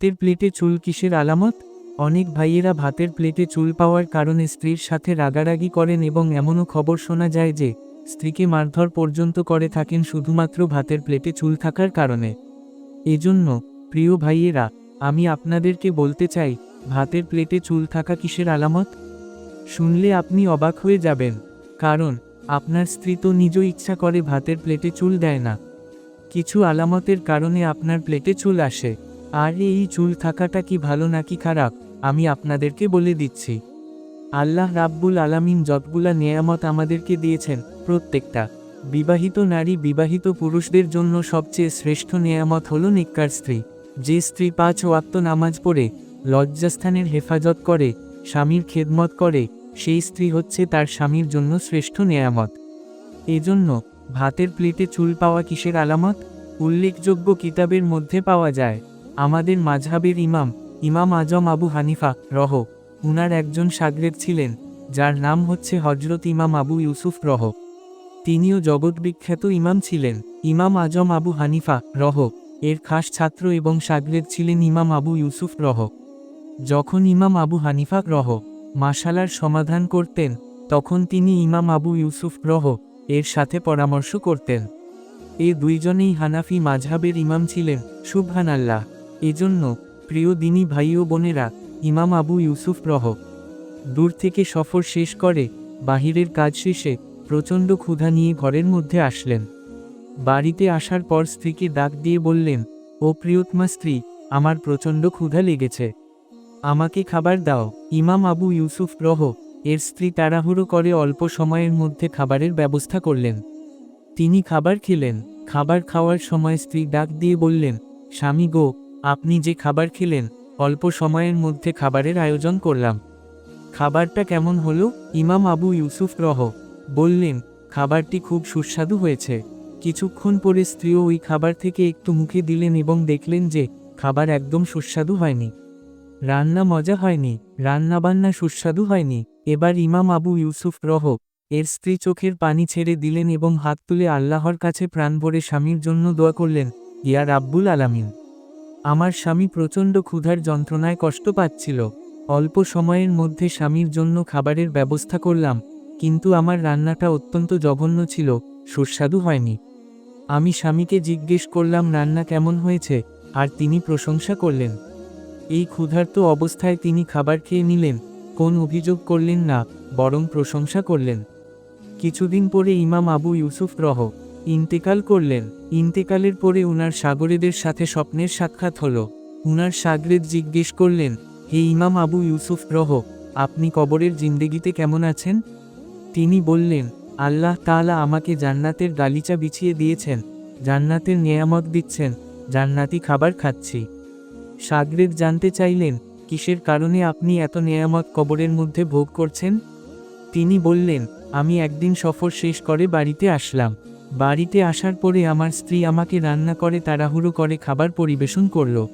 ভাতের প্লেটে চুল কিসের আলামত? অনেক ভাইয়েরা ভাতের প্লেটে চুল পাওয়ার কারণে স্ত্রীর সাথে রাগারাগি করেন এবং এমনও খবর শোনা যায় যে, স্ত্রীকে মারধর পর্যন্ত করে থাকেন শুধুমাত্র ভাতের প্লেটে চুল থাকার কারণে। এজন্য, প্রিয় ভাইয়েরা, আমি আপনাদেরকে বলতে চাই, ভাতের প্লেটে চুল থাকা কিসের আলামত? শুনলে আপনি অবাক হয়ে যাবেন, কারণ, আপনার স্ত্রী তো নিজ ইচ্ছা করে ভাতের প্লেটে চুল দেয় না। কিছু আলামতের কারণে আপনার প্লেটে চুল আসে। আর এই চুল থাকাটা কি ভালো নাকি খারাপ, আমি আপনাদেরকে বলে দিচ্ছি। আল্লাহ রাব্বুল আলামিন যতগুলা নেয়ামত আমাদেরকে দিয়েছেন, প্রত্যেকটা। বিবাহিত নারী বিবাহিত পুরুষদের জন্য সবচেয়ে শ্রেষ্ঠ নেয়ামত হল নিক্কার স্ত্রী। যে স্ত্রী পাঁচ ওয়াক্ত নামাজ পড়ে, লজ্জাস্থানের হেফাজত করে, স্বামীর খেদমত করে, সেই স্ত্রী হচ্ছে তার স্বামীর জন্য শ্রেষ্ঠ নেয়ামত। এজন্য, ভাতের প্লেটে চুল পাওয়া কিসের আলামত? উল্লেখযোগ্য কিতাবের মধ্যে পাওয়া যায়। আমাদের মাঝহাবের ইমাম ইমাম আজম আবু হানিফা, রহ, উনার একজন সাগরেদ ছিলেন, যার নাম হচ্ছে হজরত ইমাম আবু ইউসুফ রহ। তিনিও জগৎ বিখ্যাত ইমাম ছিলেন, ইমাম আজম আবু হানিফা, রহ, এর খাস ছাত্র এবং সাগরেদ ছিলেন ইমাম আবু ইউসুফ রহ। যখন ইমাম আবু হানিফা রহ মাসালার সমাধান করতেন, তখন তিনি ইমাম আবু ইউসুফ রহ, এর সাথে পরামর্শ করতেন। এ দুইজনেই হানাফি মাঝহাবের ইমাম ছিলেন সুবহান আল্লাহ এজন্য প্রিয় দিনী ভাই ও বোনেরা, ইমাম আবু ইউসুফ রহ। দূর থেকে সফর শেষ করে, বাহিরের কাজ শেষে প্রচণ্ড ক্ষুধা নিয়ে ঘরের মধ্যে আসলেন। বাড়িতে আসার পর স্ত্রীকে ডাক দিয়ে বললেন, ও প্রিয়তমা স্ত্রী, আমার প্রচণ্ড ক্ষুধা লেগেছে। আমাকে খাবার দাও। ইমাম আবু ইউসুফ রহ এর স্ত্রী তাড়াহুড়ো করে অল্প সময়ের মধ্যে খাবারের ব্যবস্থা করলেন। তিনি খাবার খেলেন। খাবার খাওয়ার সময় স্ত্রী ডাক দিয়ে বললেন, স্বামী গো আপনি যে খাবার খেলেন, অল্প সময়ের মধ্যে খাবারের আয়োজন করলাম। খাবারটা কেমন হলো? ইমাম আবু ইউসুফ রহ বললেন, খাবারটি খুব সুস্বাদু হয়েছে। কিছুক্ষণ পরে স্ত্রীও ওই খাবার থেকে একটু মুখে দিলেন এবং দেখলেন যে, খাবার একদম সুস্বাদু হয়নি। রান্না মজা হয়নি, রান্নাবান্না সুস্বাদু হয়নি। এবার ইমাম আবু ইউসুফ রহ এর স্ত্রী চোখের পানি ছেড়ে দিলেন এবং হাত তুলে আল্লাহর কাছে প্রাণ ভরে স্বামীর জন্য দোয়া করলেন, ইয়া রাব্বুল আলামিন। আমার স্বামী প্রচণ্ড ক্ষুধার যন্ত্রণায় কষ্ট পাচ্ছিল। অল্প সময়ের মধ্যে স্বামীর জন্য খাবারের ব্যবস্থা করলাম, কিন্তু আমার রান্নাটা অত্যন্ত জঘন্য ছিল, সুস্বাদু হয়নি। আমি স্বামীকে জিজ্ঞেস করলাম, রান্না কেমন হয়েছে? আর তিনি প্রশংসা করলেন। এই ক্ষুধার্ত অবস্থায় তিনি খাবার খেয়ে নিলেন, কোন অভিযোগ করলেন না, বরং প্রশংসা করলেন। কিছুদিন পরে ইমাম আবু ইউসুফ রহ ইন্তেকাল করলেন। ইন্তেকালের পরে উনার সাগরেদের সাথে স্বপ্নের সাক্ষাৎ হলো। উনার সাগরেদ জিজ্ঞেস করলেন, হে ইমাম আবু ইউসুফ, রহ, আপনি কবরের জিন্দেগিতে কেমন আছেন? তিনি বললেন, আল্লাহ তাআলা আমাকে জান্নাতের গালিচা বিছিয়ে দিয়েছেন, জান্নাতের নিয়ামত দিচ্ছেন, জান্নাতি খাবার খাচ্ছি। সাগরেদ জানতে চাইলেন, কিসের কারণে আপনি এত নিয়ামত কবরের মধ্যে ভোগ করছেন? তিনি বললেন, আমি একদিন সফর শেষ করে বাড়িতে আসলাম। বাড়িতে আসার পরে আমার স্ত্রী আমাকে রান্না করে তাড়াহুড়ো করে খাবার পরিবেশন করল।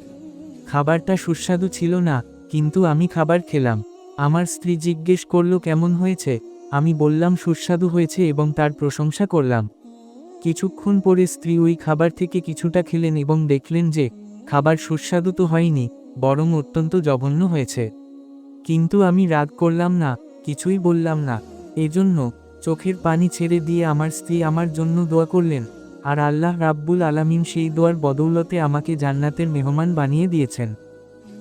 খাবারটা সুস্বাদু ছিল না, কিন্তু আমি খাবার খেলাম। আমার স্ত্রী জিজ্ঞেস করল, কেমন হয়েছে? আমি বললাম, সুস্বাদু হয়েছে এবং তার প্রশংসা করলাম। কিছুক্ষণ পরে স্ত্রী ওই খাবার থেকে কিছুটা খেলেন এবং দেখলেন যে, খাবার সুস্বাদু তো হয়নি, বরং অত্যন্ত জঘন্য হয়েছে। কিন্তু আমি রাগ করলাম না, কিছুই বললাম না। এজন্য চোখের পানি ছেড়ে দিয়ে আমার স্ত্রী আমার জন্য দোয়া করলেন, আর আল্লাহ রাব্বুল আলামিন সেই দোয়ার বদৌলতে আমাকে জান্নাতের মেহমান বানিয়ে দিয়েছেন।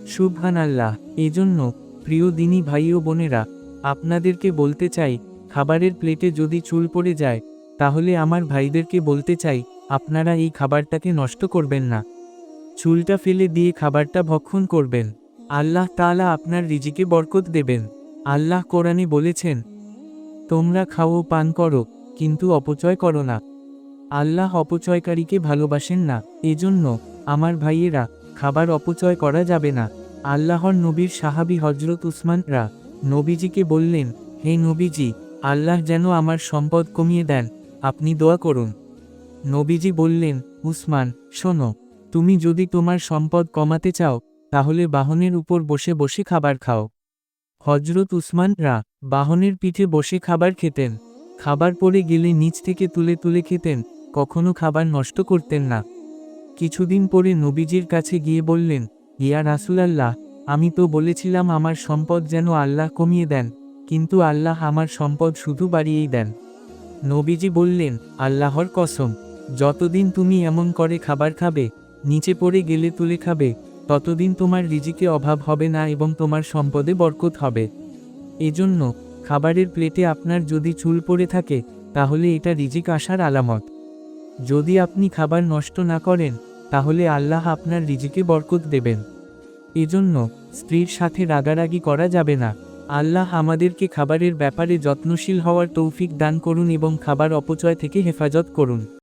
শুভহান আল্লাহ এজন্য, প্রিয় দিনী ভাই ও বোনেরা, আপনাদেরকে বলতে চাই, খাবারের প্লেটে যদি চুল পড়ে যায়, তাহলে আমার ভাইদেরকে বলতে চাই, আপনারা এই খাবারটাকে নষ্ট করবেন না। চুলটা ফেলে দিয়ে খাবারটা ভক্ষণ করবেন। আল্লাহ তাআলা আপনার রিজিকে বরকত দেবেন। আল্লাহ কোরআনে বলেছেন তোমরা খাও পান করো, কিন্তু অপচয় করো না। আল্লাহ অপচয়কারীকে ভালোবাসেন না, এজন্য আমার ভাইয়েরা, খাবার অপচয় করা যাবে না। আল্লাহর নবীর সাহাবী হজরত উসমানরা নবীজিকে বললেন, হে নবীজি, আল্লাহ যেন আমার সম্পদ কমিয়ে দেন, আপনি দোয়া করুন। নবীজি বললেন, উসমান, শোনো, তুমি যদি তোমার সম্পদ কমাতে চাও, তাহলে বাহনের উপর বসে বসে খাবার খাও। হজরত উসমান রা বাহনের পিঠে বসে খাবার খেতেন। খাবার পরে গেলে নিচ থেকে তুলে তুলে খেতেন, কখনো খাবার নষ্ট করতেন না। কিছুদিন পরে নবীজির কাছে গিয়ে বললেন, ইয়া রাসুলাল্লাহ, আমি তো বলেছিলাম আমার সম্পদ যেন আল্লাহ কমিয়ে দেন, কিন্তু আল্লাহ আমার সম্পদ শুধু বাড়িয়েই দেন। নবীজি বললেন, আল্লাহর কসম, যতদিন তুমি এমন করে খাবার খাবে, নিচে পড়ে গেলে তুলে খাবে ততদিন তোমার রিজিকে অভাব হবে না এবং তোমার সম্পদে বরকত হবে। এজন্য খাবারের প্লেটে আপনার যদি চুল পড়ে থাকে, তাহলে এটা রিজিক আসার আলামত। যদি আপনি খাবার নষ্ট না করেন, তাহলে আল্লাহ আপনার রিজিকে বরকত দেবেন। এজন্য স্ত্রীর সাথে রাগারাগি করা যাবে না। আল্লাহ আমাদেরকে খাবারের ব্যাপারে যত্নশীল হওয়ার তৌফিক দান করুন এবং খাবার অপচয় থেকে হেফাজত করুন।